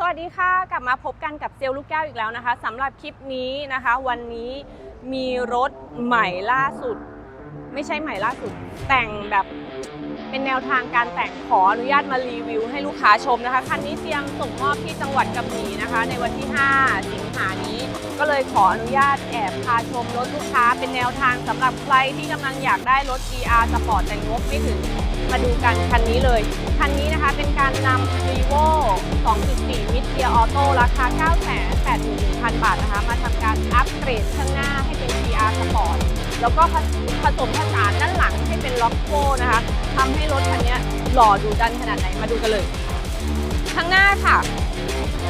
สวัสดีค่ะ กลับมาพบกันกับเซลล์ลูกแก้วอีกแล้วนะคะสำหรับคลิปนี้นะคะ วันนี้มีรถใหม่ล่าสุด ไม่ใช่ใหม่ล่าสุด แต่งแบบเป็นแนวทางการแต่งขออนุญาตมารีวิวให้ลูกค้าชมนะคะคันนี้เตรียมส่งมอบที่จังหวัดกระบี่นะคะ ในวันที่ 5 สิงหานี้ก็เลยขออนุญาตแอบพาชมรถลูกค้าเป็นแนวทางสำหรับใครที่กำลังอยากได้รถ GR Sport แต่งบไม่ถึงมาดูกันคันนี้เลย คันนี้นะคะเป็นการนำ Vivo 2.4 Mid Gear Auto ราคา 981,000 บาทนะคะ มาทำการอัปเกรดข้างหน้าให้เป็น GR Sport แล้วก็ผสมผสานด้านหลังให้เป็นล็อกโก้นะคะทำให้รถคันนี้หล่อดูดันขนาดไหนมาดูกันเลย ข้างหน้าค่ะ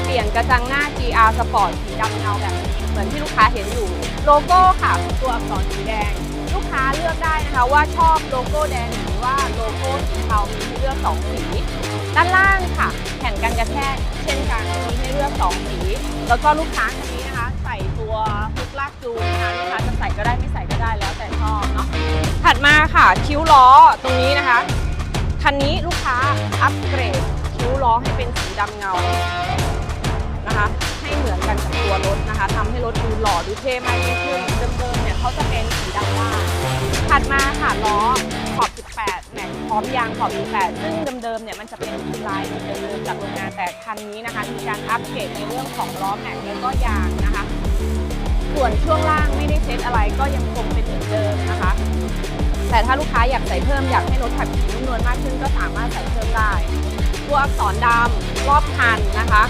เปลี่ยนกระจังหน้า GR Sport สีดำเงาแบบนี้เหมือนที่ลูกค้าเห็นอยู่ โลโก้ค่ะตัวอักษรสีแดง ลูกค้าเลือกได้นะคะว่าชอบโลโก้แดงหรือว่าโลโก้สีเทามีเลือกสองสี ด้านล่างค่ะ แผ่นกันกระแทกเช่นกัน มีให้เลือกสองสี แล้วก็ลูกค้าคันนี้นะคะ ใส่ตัวฮุกลากจูงนะคะลูกค้าจะใส่ก็ได้ไม่ใส่ก็ได้แล้วแต่ชอบเนาะถัดมาค่ะคิ้วล้อตรงนี้นะคะคันนี้ลูกค้าอัปเกรดคิ้วล้อให้เป็นสีดำเงานะคะให้เหมือนกันกับตัวรถนะคะทำให้รถดูหล่อดูเท่มากยิ่งขึ้นเดิมๆเนี่ยเขาจะเป็นสีดำล่างถัดมาค่ะล้อ ขอบ 18แม็กพร้อมยางขอบ 18 ซึ่งเดิมๆเนี่ยมันจะเป็นลายเดิมๆจากโรงงานแต่คันนี้นะคะ มีการอัปเกรดในเรื่องของล้อแม็กแล้วก็ยางนะคะ ส่วนช่วงล่างไม่ได้เซ็ตอะไรก็ยังคงเป็นเหมือนเดิมนะคะ แต่ถ้าลูกค้าอยากใส่เพิ่มอยากให้รถขับขี่นุ่มนวลมากขึ้นก็สามารถใส่เพิ่มได้ตัวอักษรดำรอบคันนะคะ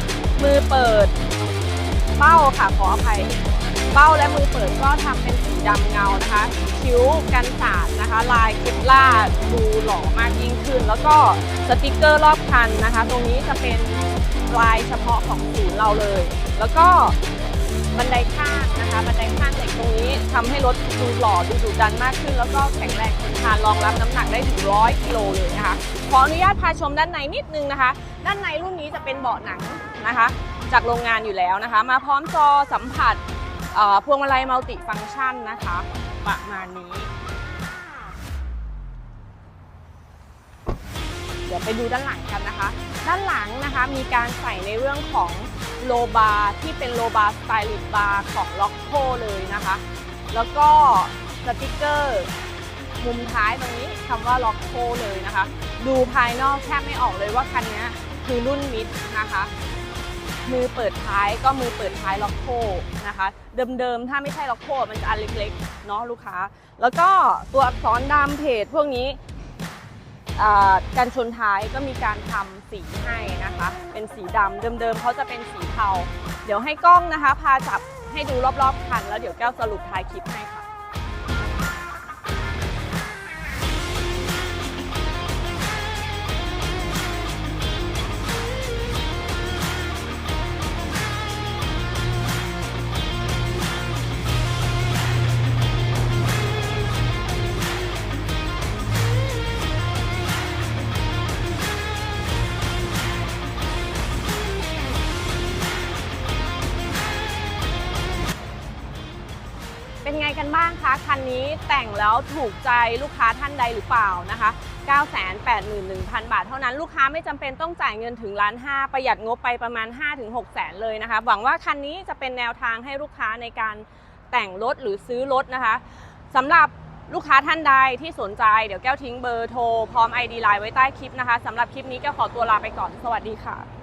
มือเปิดเบ้าค่ะขออภัย เบ้าและมือเปิดก็ทำเป็นสีดำเงานะคะ คิ้วกันสาดนะคะ ลายคลิปล่าดดูหล่อมากยิ่งขึ้น แล้วก็สติกเกอร์รอบคันนะคะ ตรงนี้จะเป็นลายเฉพาะของศูนย์เราเลย แล้วก็บันไดข้างนะคะบันไดข้างเหล็กตรงนี้ทำให้รถดูหล่อดูดุดันมากขึ้น แล้วก็แข็งแรงทนทานรองรับน้ำหนักได้ถึงร้อยกิโลเลยนะคะขออนุญาตพาชมด้านในนิดนึงนะคะ ด้านในรุ่นนี้จะเป็นเบาะหนังนะคะ จากโรงงานอยู่แล้วนะคะ มาพร้อมจอสัมผัส พวงมาลัยมัลติฟังก์ชันนะคะ ประมาณนี้ เดี๋ยวไปดูด้านหลังกันนะคะ ด้านหลังนะคะมีการใส่ในเรื่องของโลบาร์ที่เป็นโลบาร์สไตลิสบาร์ของล็อกโคเลยนะคะ แล้วก็สติกเกอร์มุมท้ายตรงนี้คำว่าล็อกโคเลยนะคะ ดูภายนอกแทบไม่ออกเลยว่าคันนี้คือรุ่นมิดนะคะ มือเปิดท้ายก็มือเปิดท้ายล็อกโคนะคะ เดิมๆ ถ้าไม่ใช่ล็อกโคมันจะอันเล็กๆเนาะลูกค้า แล้วก็ตัวอักษรดำเพจพวกนี้อ่ากันชนท้ายก็มีการทำสีให้นะคะ เป็นสีดำเดิมๆเขาจะเป็นสีเทา เดี๋ยวให้กล้องนะคะ พาจับให้ดูรอบๆคัน แล้วเดี๋ยวแก้วสรุปท้ายคลิปให้ค่ะ กันบ้างคะ คันนี้แต่งแล้วถูกใจลูกค้าท่านใดหรือเปล่านะคะ 981,000 บาทเท่านั้นลูกค้าไม่จำเป็นต้องจ่ายเงินถึงล้านห้าประหยัดงบไปประมาณ 5-6แสนเลยนะคะ หวังว่าคันนี้จะเป็นแนวทางให้ลูกค้าในการแต่งรถหรือซื้อรถนะคะสำหรับลูกค้าท่านใดที่สนใจเดี๋ยวแก้วทิ้งเบอร์โทร พร้อม ID ไลน์ไว้ใต้คลิปนะคะสำหรับคลิปนี้แก้วขอตัวลาไปก่อน สวัสดีค่ะ